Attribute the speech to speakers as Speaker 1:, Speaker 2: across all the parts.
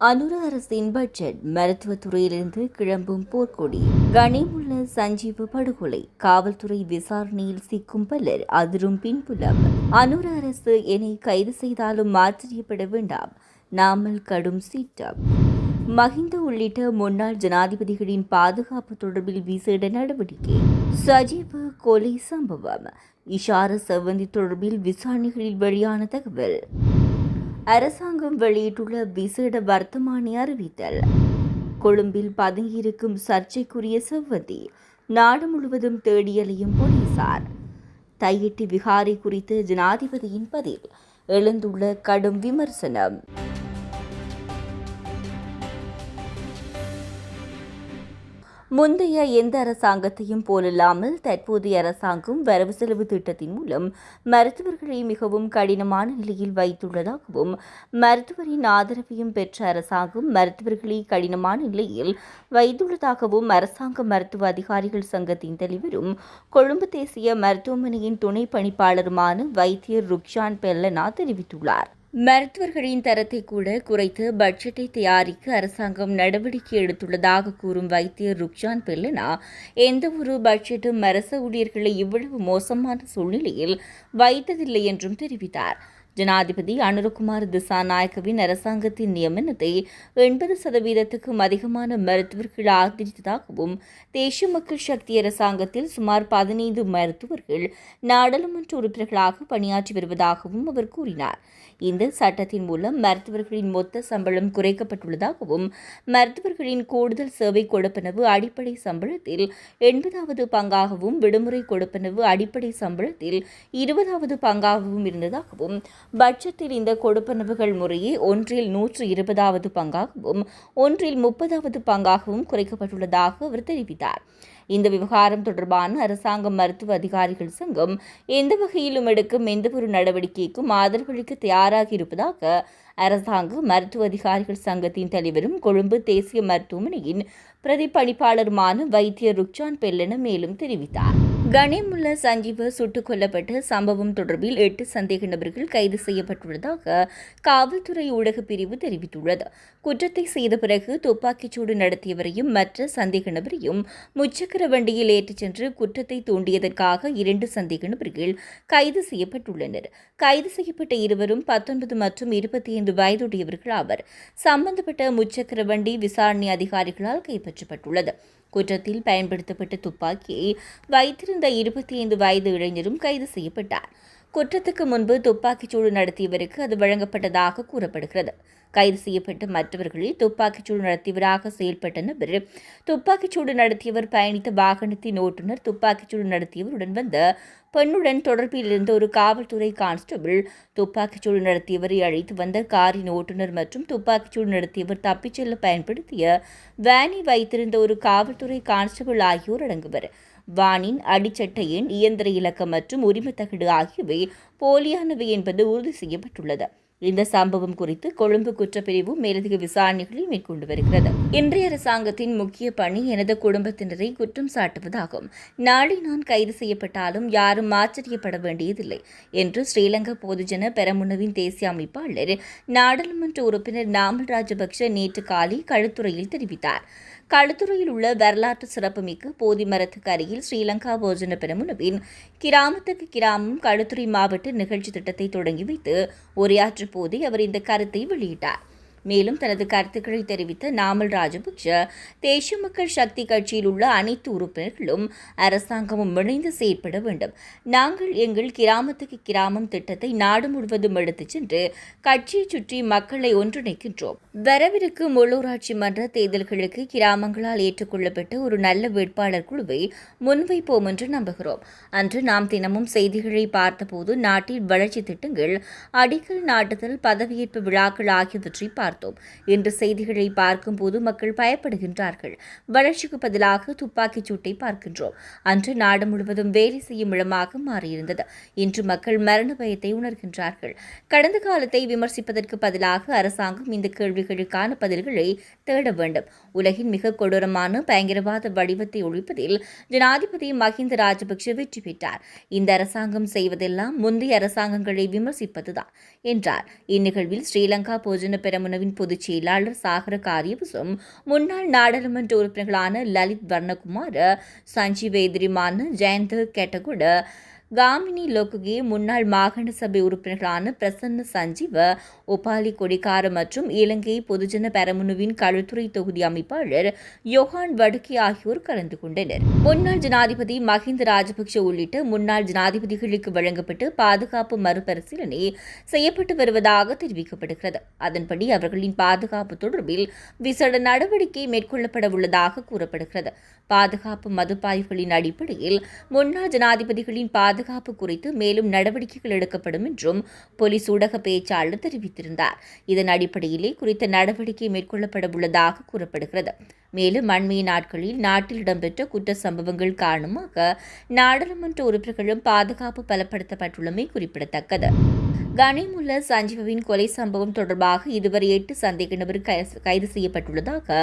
Speaker 1: அனுர அரசின் பட்ஜெட் மருத்துவத்துறையிலிருந்து கிளம்பும் போர்க்கொடி. கனிமுள்ள சஞ்சீவ படுகொலை. காவல்துறை விசாரணையில் சிக்கும் பலர் அதிரும் பின்புலம். அனுர அரசு என்னை கைது செய்தாலும் ஆச்சரியப்பட வேண்டாம். நாமல் கடும் சீட்டம் மஹிந்த உள்ளிட்ட முன்னாள் ஜனாதிபதிகளின் பாதுகாப்பு தொடர்பில் விசேட நடவடிக்கை. சஜீவ கொலை சம்பவம். இஷார செவ்வந்தி தொடர்பில் விசாரணைகளில் வெளியான தகவல். அரசாங்கம் வெளியிட்டுள்ள விசேட வர்த்தமானி அறிவித்தல். கொழும்பில் பதுங்கியிருக்கும் சர்ச்சைக்குரிய செவ்வந்தி நாடு முழுவதும் தேடியலையும் போலீசார். தையிட்டு விகாரி குறித்து ஜனாதிபதியின் பதில் எழுந்துள்ள கடும் விமர்சனம். முந்தைய எந்த அரசாங்கத்தையும் போலல்லாமல் தற்போதைய அரசாங்கம் வரவு செலவு திட்டத்தின் மூலம் மருத்துவர்களை மிகவும் கடினமான நிலையில் வைத்துள்ளதாகவும் மருத்துவரின் ஆதரவையும் பெற்ற அரசாங்கம் மருத்துவர்களை கடினமான நிலையில் வைத்துள்ளதாகவும் அரசாங்க மருத்துவ அதிகாரிகள் சங்கத்தின் தலைவரும் கொழும்பு தேசிய மருத்துவமனையின் துணை பணிப்பாளருமான வைத்தியர் ருக்ஷான் பெல்லனா தெரிவித்துள்ளார். மருத்துவர்களின் தரத்தை கூட குறைத்து பட்ஜெட்டை தயாரிக்க அரசாங்கம் நடவடிக்கை எடுத்துள்ளதாக கூறும் வைத்தியர் ருக்ஜான் பெல்லனா எந்த ஒரு பட்ஜெட்டும் அரச ஊழியர்களை இவ்வளவு மோசமான சூழ்நிலையில் வைத்ததில்லை என்றும் தெரிவித்தார். ஜனாதிபதி அனுரகுமார் திசாநாயக்கவின் அரசாங்கத்தின் நியமனத்தை எண்பது சதவீதத்துக்கும் அதிகமான மருத்துவர்கள் ஆதரித்ததாகவும் தேசிய மக்கள் சக்தி அரசாங்கத்தில் சுமார் பதினைந்து மருத்துவர்கள் நாடாளுமன்ற உறுப்பினர்களாக பணியாற்றி வருவதாகவும் அவர் கூறினார். இந்த சட்டத்தின் மூலம் மருத்துவர்களின் மொத்த சம்பளம் குறைக்கப்பட்டுள்ளதாகவும் மருத்துவர்களின் கூடுதல் சேவை கொடுப்பனவு அடிப்படை சம்பளத்தில் எண்பதாவது பங்காகவும் விடுமுறை கொடுப்பனவு அடிப்படை சம்பளத்தில் இருபதாவது பங்காகவும் இருந்ததாகவும் பட்ஜெட்டில் இந்த கொடுப்பனவுகள் முறையே ஒன்றில் நூற்று இருபதாவது பங்காகவும் ஒன்றில் முப்பதாவது பங்காகவும் குறைக்கப்பட்டுள்ளதாக அவர் தெரிவித்தார். இந்த விவகாரம் தொடர்பான அரசாங்க மருத்துவ அதிகாரிகள் சங்கம் எந்த வகையிலும் எடுக்கும் எந்தவொரு நடவடிக்கைக்கும் ஆதரவளிக்க தயாராக இருப்பதாக அரசாங்க மருத்துவ அதிகாரிகள் சங்கத்தின் தலைவரும் கொழும்பு தேசிய மருத்துவமனையின் பிரதிப்பணிப்பாளருமான வைத்தியர் ருக்ஜான் பெல்லன மேலும் தெரிவித்தார். கனிமுல்ல சஞ்சீவ சுட்டுக் கொல்லப்பட்ட சம்பவம் தொடர்பில் எட்டு சந்தேக நபர்கள் கைது செய்யப்பட்டுள்ளதாக காவல்துறை ஊடகப் பிரிவு தெரிவித்துள்ளது. குற்றத்தை செய்த பிறகு துப்பாக்கிச்சூடு நடத்தியவரையும் மற்ற சந்தேக நபரையும் முச்சக்கர வண்டியில் ஏற்றிச் சென்று குற்றத்தை தூண்டியதற்காக இரண்டு சந்தேக நபர்கள் கைது செய்யப்பட்டுள்ளனர். கைது செய்யப்பட்ட இருவரும் பத்தொன்பது மற்றும் இருபத்தி ஐந்து வயதுடையவர்கள் ஆவர். சம்பந்தப்பட்ட முச்சக்கர வண்டி விசாரணை அதிகாரிகளால் கைப்பற்றப்பட்டுள்ளது. குற்றத்தில் பயன்படுத்தப்பட்ட துப்பாக்கியை வைத்திருந்த இருபத்தி ஐந்து வயது இளைஞரும் கைது செய்யப்பட்டார். குற்றத்துக்கு முன்பு துப்பாக்கிச்சூடு நடத்தியவருக்கு அது வழங்கப்பட்டதாக கூறப்படுகிறது. கைது செய்யப்பட்ட மற்றவர்களில் துப்பாக்கிச்சூடு நடத்தியவராக செயல்பட்ட நபர் துப்பாக்கிச்சூடு நடத்தியவர் பயணித்த வாகனத்தின் ஓட்டுநர் துப்பாக்கிச்சூடு நடத்தியவருடன் வந்த பெண்ணுடன் தொடர்பில் இருந்த ஒரு காவல்துறை கான்ஸ்டபிள் துப்பாக்கிச்சூடு நடத்தியவரை அழைத்து வந்த காரின் ஓட்டுநர் மற்றும் துப்பாக்கிச்சூடு நடத்தியவர் தப்பிச் செல்ல பயன்படுத்திய வேனை வைத்திருந்த ஒரு காவல்துறை கான்ஸ்டபிள் ஆகியோர் அடங்குவர். வானின் அடிச்சட்டை எண் இயந்திர இலக்கம் மற்றும் உரிமத்தகடு ஆகியவை போலியானவை என்பது உறுதி செய்யப்பட்டுள்ளது. இந்த சம்பவம் குறித்து கொழும்பு குற்றப்பிரிவு மேலதிக விசாரணைகளை மேற்கொண்டு வருகிறது. இன்றைய அரசாங்கத்தின் முக்கிய பணி எனது குடும்பத்தினரை குற்றம் சாட்டுவதாகும். நாளை நான் கைது செய்யப்பட்டாலும் யாரும் ஆச்சரியப்பட வேண்டியதில்லை என்று ஸ்ரீலங்கா பொதுஜன பெரமுனவின் தேசிய அமைப்பாளர் நாடாளுமன்ற உறுப்பினர் நாமல் ராஜபக்ஷ நேற்று காலை கழுத்துறையில் தெரிவித்தார். களுத்துறையில் உள்ள வரலாற்று சிறப்புமிக்க போதிமரத்துக்கு அருகில் ஸ்ரீலங்கா போஜன பெருமுனவின் கிராமத்துக்கு கிராமம் களுத்துறை மாவட்ட நிகழ்ச்சி திட்டத்தை தொடங்கி வைத்து உரையாற்றும் போதே அவர் இந்த கருத்தை வெளியிட்டார். மேலும் தனது கருத்துக்களை தெரிவித்த நாமல் ராஜபக்ஷ தேசிய மக்கள் சக்தி கட்சியில் உள்ள அனைத்து உறுப்பினர்களும் அரசாங்கமும் இணைந்து செயற்பட வேண்டும். நாங்கள் எங்கள் கிராமத்துக்கு கிராமம் திட்டத்தை நாடு முழுவதும் எடுத்துச் சென்று கட்சியை சுற்றி மக்களை ஒன்றிணைக்கின்றோம். வரவிருக்கும் உள்ளூராட்சி மன்ற தேர்தல்களுக்கு கிராமங்களால் ஏற்றுக்கொள்ளப்பட்ட ஒரு நல்ல வேட்பாளர் குழுவை முன்வைப்போம் என்று நம்புகிறோம். அன்று நாம் தினமும் செய்திகளை பார்த்தபோது நாட்டில் வளர்ச்சி திட்டங்கள் அடிக்கல் நாட்டுதல் பதவியேற்பு விழாக்கள் ஆகியவற்றை பார்த்தோம். பார்த்தோம் இன்று செய்திகளை பார்க்கும்போது மக்கள் பயப்படுகின்றார்கள். வளர்ச்சிக்கு பதிலாக துப்பாக்கிச் சூட்டை பார்க்கின்றோம். அன்று நாடு முழுவதும் வேலை செய்யும் இடமாக மாறியிருந்தது. இன்று மக்கள் மரண பயத்தை உணர்கின்றார்கள். கடந்த காலத்தை விமர்சிப்பதற்கு பதிலாக அரசாங்கம் இந்த கேள்விகளுக்கான பதில்களை தேட வேண்டும். உலகின் மிக கொடூரமான பயங்கரவாத வடிவத்தை ஒழிப்பதில் ஜனாதிபதி மஹிந்த ராஜபக்ஷ வெற்றி பெற்றார். இந்த அரசாங்கம் செய்வதெல்லாம் முந்தைய அரசாங்கங்களை விமர்சிப்பதுதான் என்றார். இந்நிகழ்வில் ஸ்ரீலங்கா போஜன பெரமுனவின் பெரமுனுவின் பொதுச் செயலாளர் சாகர காரியவசம் முன்னாள் நாடாளுமன்ற உறுப்பினர்களான லலித் வர்ணகுமார் சஞ்சீவ் எதிரிமான ஜெயந்த் கெட்டகுட காமினி லோக்குகே முன்னாள் மாகாண சபை உறுப்பினர்களான பிரசன்ன சஞ்சீவ ஒபாலி கொடிக்கார மற்றும் இலங்கை பொதுஜன பெரமுனுவின் களுத்துறை தொகுதி அமைப்பாளர் யோகான் வடுக்கி ஆகியோர் கலந்து கொண்டனர் முன்னாள் ஜனாதிபதி மஹிந்த ராஜபக்ஷ உள்ளிட்ட முன்னாள் ஜனாதிபதிகளுக்கு வழங்கப்பட்டு பாதுகாப்பு மறுபரிசீலனை செய்யப்பட்டு வருவதாக தெரிவிக்கப்படுகிறது அதன்படி அவர்களின் பாதுகாப்பு தொடர்பில் விசேட நடவடிக்கை மேற்கொள்ளப்பட உள்ளதாக கூறப்படுகிறது பாதுகாப்பு மதுப்பாய்வுகளின் அடிப்படையில் முன்னாள் ஜனாதிபதிகளின் பாதுகாப்பு பாதுகாப்பு குறித்து மேலும் நடவடிக்கைகள் எடுக்கப்படும் என்றும் போலீஸ் ஊடக பேச்சாளர் தெரிவித்திருந்தார். இதன் அடிப்படையிலே குறித்த நடவடிக்கை மேற்கொள்ளப்பட உள்ளதாக கூறப்படுகிறது. மேலும் அண்மைய நாட்களில் நாட்டில் இடம்பெற்ற குற்ற சம்பவங்கள் காரணமாக நாடாளுமன்ற உறுப்பினர்களும் பாதுகாப்பு பலப்படுத்தப்பட்டுள்ளமை குறிப்பிடத்தக்கது. கனிமுல்ல சஞ்சீவின் கொலை சம்பவம் தொடர்பாக இதுவரை எட்டு சந்தேக நபர் கைது செய்யப்பட்டுள்ளதாக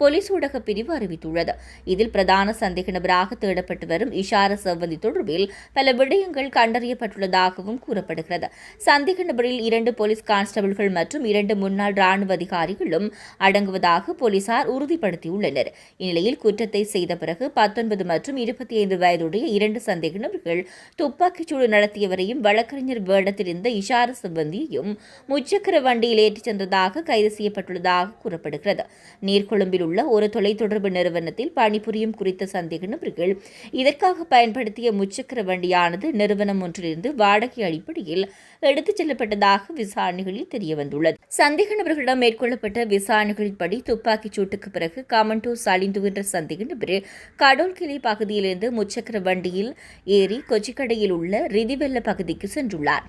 Speaker 1: போலீஸ் ஊடக பிரிவு அறிவித்துள்ளது. இதில் பிரதான சந்தேக நபராக தேடப்பட்டு வரும் இஷார செவ்வந்தி தொடர்பில் பல விடயங்கள் கண்டறியப்பட்டுள்ளதாகவும் கூறப்படுகிறது. சந்தேக நபரில் இரண்டு போலீஸ் கான்ஸ்டபிள்கள் மற்றும் இரண்டு முன்னாள் ராணுவ அதிகாரிகளும் அடங்குவதாக போலீசார் உறுதிப்படுத்தியுள்ளனர். இந்நிலையில் குற்றத்தை செய்த பிறகு பத்தொன்பது மற்றும் இருபத்தி ஐந்து வயதுடைய இரண்டு சந்தேக நபர்கள் துப்பாக்கிச்சூடு நடத்தியவரையும் வழக்கறிஞர் வேடத்தில் இருந்த இஷா சிப்பந்தியையும் முச்சக்கர வண்டியில் ஏற்றிச் சென்றதாக கைது செய்யப்பட்டுள்ளதாக கூறப்படுகிறது. நீர்கொழும்பில் உள்ள ஒரு தொலைத்தொடர்பு நிறுவனத்தில் பணிபுரியும் குறித்த சந்தேக நபர்கள் இதற்காக பயன்படுத்திய முச்சக்கர வண்டியானது நிறுவனம் ஒன்றிலிருந்து வாடகை அடிப்படையில் எடுத்துச் செல்லப்பட்டதாக விசாரணைகளில் தெரியவந்துள்ளது. சந்தேக நபர்களிடம் மேற்கொள்ளப்பட்ட விசாரணைகளின்படி துப்பாக்கிச் சூட்டுக்கு பிறகு காமண்டோ சாலிந்து என்ற சந்தேக நபர் கடோல்கிளை பகுதியிலிருந்து முச்சக்கர வண்டியில் ஏறி கொச்சிக்கடையில் உள்ள ரிதிவெல்ல பகுதிக்கு சென்றுள்ளார்.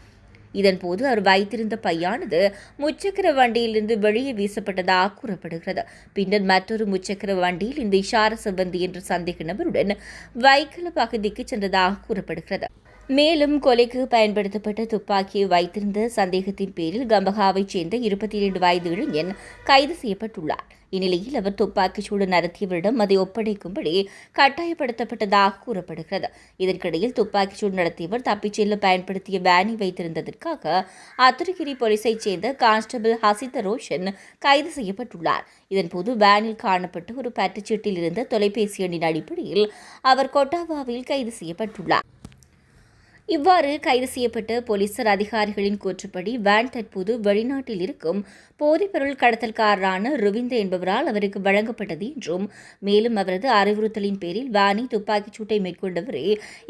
Speaker 1: இதன்போது அவர் வைத்திருந்த பையானது முச்சக்கர வண்டியிலிருந்து வெளியே வீசப்பட்டதாக கூறப்படுகிறது. பின்னர் மற்றொரு முச்சக்கர வண்டியில் இந்த இஷார சிவந்தி என்ற சந்தேக நபருடன் வைக்கல பகுதிக்கு சென்றதாக கூறப்படுகிறது. மேலும் கொலைக்கு பயன்படுத்தப்பட்ட துப்பாக்கியை வைத்திருந்த சந்தேகத்தின் பேரில் கம்பகாவைச் சேர்ந்த இருபத்தி இரண்டு வயது இளைஞன் கைது செய்யப்பட்டுள்ளார். இந்நிலையில் அவர் துப்பாக்கிச் சூடு நடத்தியவரிடம் அதை ஒப்படைக்கும்படி கட்டாயப்படுத்தப்பட்டதாக கூறப்படுகிறது. இதற்கிடையில் துப்பாக்கிச் சூடு நடத்தியவர் தப்பிச் செல்ல பயன்படுத்திய வேனை வைத்திருந்ததற்காக அத்துரிகிரி போலீஸைச் சேர்ந்த கான்ஸ்டபிள் ஹசித ரோஷன் கைது செய்யப்பட்டுள்ளார். இதன்போது வேனில் காணப்பட்டு ஒரு பற்றுச்சீட்டில் இருந்த தொலைபேசி எண்ணின் அடிப்படையில் அவர் கொட்டாவாவில் கைது செய்யப்பட்டுள்ளார். இவ்வாறு கைது செய்யப்பட்ட போலீசார் அதிகாரிகளின் கூற்றுப்படி வேன் தற்போது வெளிநாட்டில் இருக்கும் போதைப்பொருள் கடத்தல்காரரான ருவிந்த என்பவரால் அவருக்கு வழங்கப்பட்டது என்றும் மேலும் அவரது அறிவுறுத்தலின் பேரில் வானி துப்பாக்கிச் சூட்டை மேற்கொண்டவரே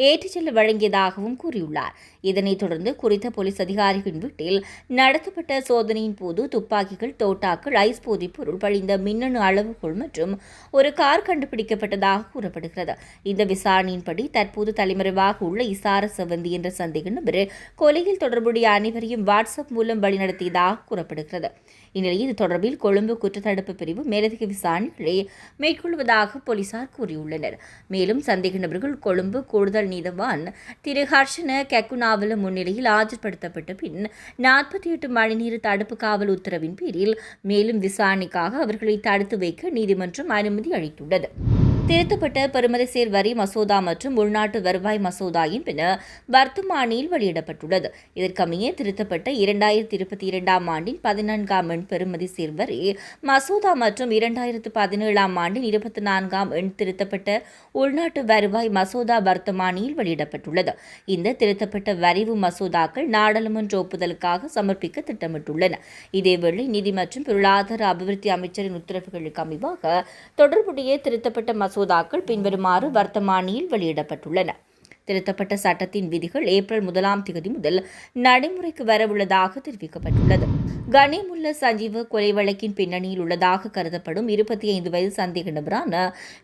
Speaker 1: ஏற்றிச் செல்ல வழங்கியதாகவும் கூறியுள்ளார். இதனைத் தொடர்ந்து குறித்த போலீஸ் அதிகாரிகளின் வீட்டில் நடத்தப்பட்ட சோதனையின் போது துப்பாக்கிகள் தோட்டாக்கள் ஐஸ் போதைப் பொருள் பழிந்த மின்னணு அளவுகோல் மற்றும் ஒரு கார் கண்டுபிடிக்கப்பட்டதாக கூறப்படுகிறது. இந்த விசாரணையின்படி தற்போது தலைமறைவாக உள்ள இசார செவந்தி என்ற சந்தேக நபர் கொலையில் தொடர்புடைய அனைவரையும் வாட்ஸ்அப் மூலம் வழிநடத்தியதாக கூறப்படுகிறது. இந்நிலையில் இது தொடர்பில் கொழும்பு குற்றத்தடுப்பு பிரிவு மேலதிக விசாரணைகளை மேற்கொள்வதாக போலீசார் கூறியுள்ளனர். மேலும் சந்தேக நபர்கள் கொழும்பு கூடுதல் நீதவான் திரு ஹர்ஷன கெக்குனாவல முன்னிலையில் ஆஜர்படுத்தப்பட்ட பின் நாற்பத்தி எட்டு மணி நேர தடுப்பு காவல் உத்தரவின் பேரில் மேலும் விசாரணைக்காக அவர்களை தடுத்து வைக்க நீதிமன்றம் அனுமதி அளித்துள்ளது. திருத்தப்பட்ட பெருமதிசேர் வரி மசோதா மற்றும் உள்நாட்டு வருவாய் மசோதாயின் பின்னர் வர்த்தமானியில் வெளியிடப்பட்டுள்ளது. இதற்கமைய திருத்தப்பட்ட இரண்டாயிரத்தி இருபத்தி இரண்டாம் ஆண்டின் பதினான்காம் எண் பெறுமதி சேர்வரி மசோதா மற்றும் இரண்டாயிரத்து பதினேழாம் ஆண்டின் இருபத்தி நான்காம் எண் திருத்தப்பட்ட உள்நாட்டு வருவாய் மசோதா வர்த்தமானியில் வெளியிடப்பட்டுள்ளது. இந்த திருத்தப்பட்ட வரைவு மசோதாக்கள் நாடாளுமன்ற ஒப்புதலுக்காக சமர்ப்பிக்க திட்டமிட்டுள்ளன. இதேவேளை நிதி மற்றும் பொருளாதார அபிவிருத்தி அமைச்சரின் உத்தரவுகளுக்கு அமைவாக தொடர்புடைய திருத்தப்பட்ட மசோதா மசோதாக்கள் பின்வருமாறு வர்த்தமானியில் வெளியிடப்பட்டுள்ளன. திருத்தப்பட்ட சட்டத்தின் விதிகள் ஏப்ரல் முதலாம் தேதி முதல் நடைமுறைக்கு வரவுள்ளதாக தெரிவிக்கப்பட்டுள்ளது. கனிமுல்ல சஞ்சீவ கொலை வழக்கின் பின்னணியில் உள்ளதாக கருதப்படும் இருபத்தி ஐந்து வயது சந்தேக நபரான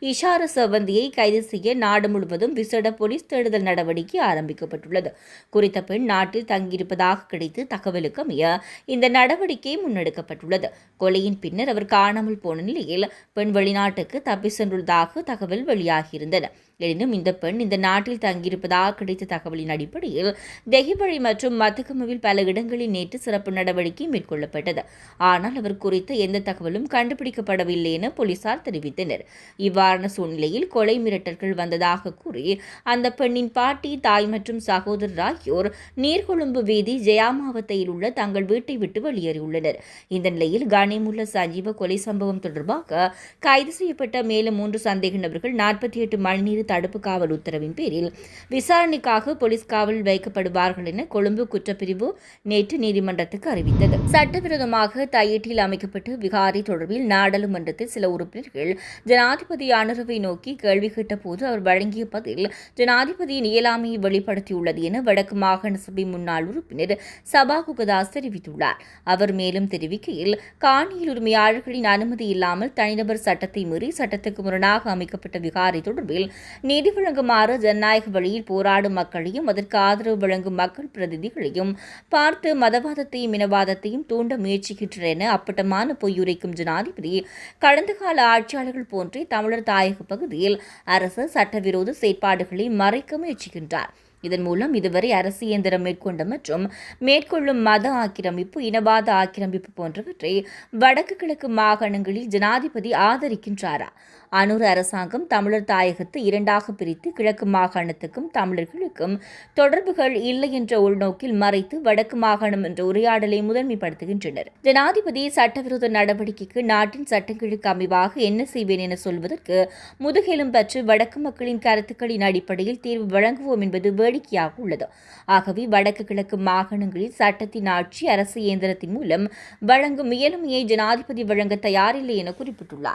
Speaker 1: இஷார சவந்தியை கைது செய்ய நாடு முழுவதும் விசேட போலீஸ் தேடுதல் நடவடிக்கை ஆரம்பிக்கப்பட்டுள்ளது. குறித்த பெண் நாட்டில் தங்கியிருப்பதாக கிடைத்து தகவலுக்கு அமைய இந்த நடவடிக்கை முன்னெடுக்கப்பட்டுள்ளது. கொலையின் பின்னர் அவர் காணாமல் போன நிலையில் பெண் வெளிநாட்டுக்கு தப்பி சென்றுள்ளதாக தகவல் வெளியாகியிருந்தன. எனினும் இந்த பெண் இந்த நாட்டில் தங்கியிருப்பதாக கிடைத்த தகவலின் அடிப்படையில் தெஹிபழி மற்றும் மத்தகமுவில் பல இடங்களில் நேற்று சிறப்பு நடவடிக்கை மேற்கொள்ளப்பட்டது. ஆனால் அவர் குறித்த எந்த தகவலும் கண்டுபிடிக்கப்படவில்லை என போலீசார் தெரிவித்தனர். இவ்வாறான சூழ்நிலையில் கொலை மிரட்டல்கள் வந்ததாக கூறி அந்த பெண்ணின் பாட்டி தாய் மற்றும் சகோதரர் ஆகியோர் நீர்கொழும்பு வீதி ஜெயாமாவத்தையில் உள்ள தங்கள் வீட்டை விட்டு வெளியேறியுள்ளனர். இந்த நிலையில் கனிமுள்ள சஞ்சீவ கொலை சம்பவம் தொடர்பாக கைது செய்யப்பட்ட மேலும் மூன்று சந்தேக நபர்கள் நாற்பத்தி எட்டு மணிநீர் தடுப்பு காவல் உத்தரவின் பேரில் விசாரணைக்காக போலீஸ் காவலில் வைக்கப்படுவார்கள் என கொழும்பு குற்றப்பிரிவு நேற்று நீதிமன்றத்துக்கு அறிவித்தது. சட்டவிரோதமாக தையீட்டில் அமைக்கப்பட்டு விகாரி தொடர்பில் நாடாளுமன்றத்தில் சில உறுப்பினர்கள் ஜனாதிபதி அனுரவை நோக்கி கேள்வி கேட்டபோது அவர் வழங்கிய பதில் ஜனாதிபதியின் இயலாமையை வெளிப்படுத்தியுள்ளது என வடக்கு மாகாண சபை முன்னாள் உறுப்பினர் சபா குகதாஸ் தெரிவித்துள்ளார். அவர் மேலும் தெரிவிக்கையில் காணியில் உரிமையாளர்களின் அனுமதி இல்லாமல் தனிநபர் சட்டத்தை மீறி சட்டத்துக்கு முரணாக அமைக்கப்பட்ட விகாரை தொடர்பில் நீதி வழங்குமாறு ஜனநாயக வழியில் போராடும் மக்களையும் அதற்கு ஆதரவு வழங்கும் மக்கள் பிரதிநிதிகளையும் பார்த்து மதவாதத்தையும் இனவாதத்தையும் தூண்ட முயற்சிக்கின்றனர் என அப்பட்டமான பொய்யுரைக்கும் ஜனாதிபதி கடந்த கால ஆட்சியாளர்கள் போன்றே தமிழர் தாயக பகுதியில் அரசு சட்டவிரோத செயற்பாடுகளை மறைக்க முயற்சிக்கின்றார். இதன் மூலம் இதுவரை அரசு இயந்திரம் மேற்கொண்ட மற்றும் மேற்கொள்ளும் மத ஆக்கிரமிப்பு இனவாத ஆக்கிரமிப்பு போன்றவற்றை வடக்கு கிழக்கு மாகாணங்களில் ஜனாதிபதி ஆதரிக்கின்றாரா? அனூர் அரசாங்கம் தமிழர் தாயகத்தை இரண்டாக பிரித்து கிழக்கு மாகாணத்துக்கும் தமிழர்களுக்கும் தொடர்புகள் இல்லை என்ற உள்நோக்கில் மறைத்து வடக்கு மாகாணம் என்ற உரையாடலை முதன்மைப்படுத்துகின்றனர். ஜனாதிபதி சட்டவிரோத நடவடிக்கைக்கு நாட்டின் சட்டங்களுக்கு அமைவாக என்ன செய்வேன் என சொல்வதற்கு முதுகெலும் பற்றி வடக்கு மக்களின் கருத்துக்களின் அடிப்படையில் தீர்வு வழங்குவோம் என்பது வேடிக்கையாக உள்ளது. ஆகவே வடக்கு கிழக்கு மாகாணங்களில் சட்டத்தின் ஆட்சி அரசு இயந்திரத்தின் மூலம் வழங்கும் இயலுமையை ஜனாதிபதி வழங்க தயாரில்லை என குறிப்பிட்டுள்ளார்.